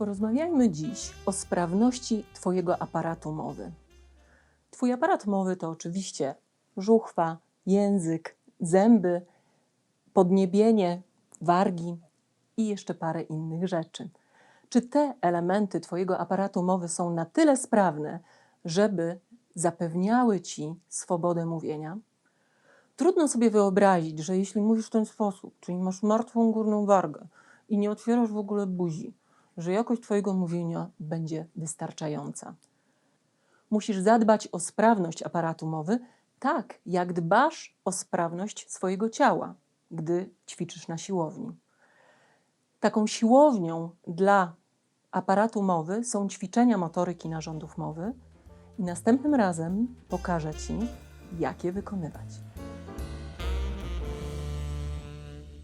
Porozmawiajmy dziś o sprawności Twojego aparatu mowy. Twój aparat mowy to oczywiście żuchwa, język, zęby, podniebienie, wargi i jeszcze parę innych rzeczy. Czy te elementy Twojego aparatu mowy są na tyle sprawne, żeby zapewniały Ci swobodę mówienia? Trudno sobie wyobrazić, że jeśli mówisz w ten sposób, czyli masz martwą górną wargę i nie otwierasz w ogóle buzi, że jakość Twojego mówienia będzie wystarczająca. Musisz zadbać o sprawność aparatu mowy, tak jak dbasz o sprawność swojego ciała, gdy ćwiczysz na siłowni. Taką siłownią dla aparatu mowy są ćwiczenia motoryki narządów mowy i następnym razem pokażę Ci, jak je wykonywać.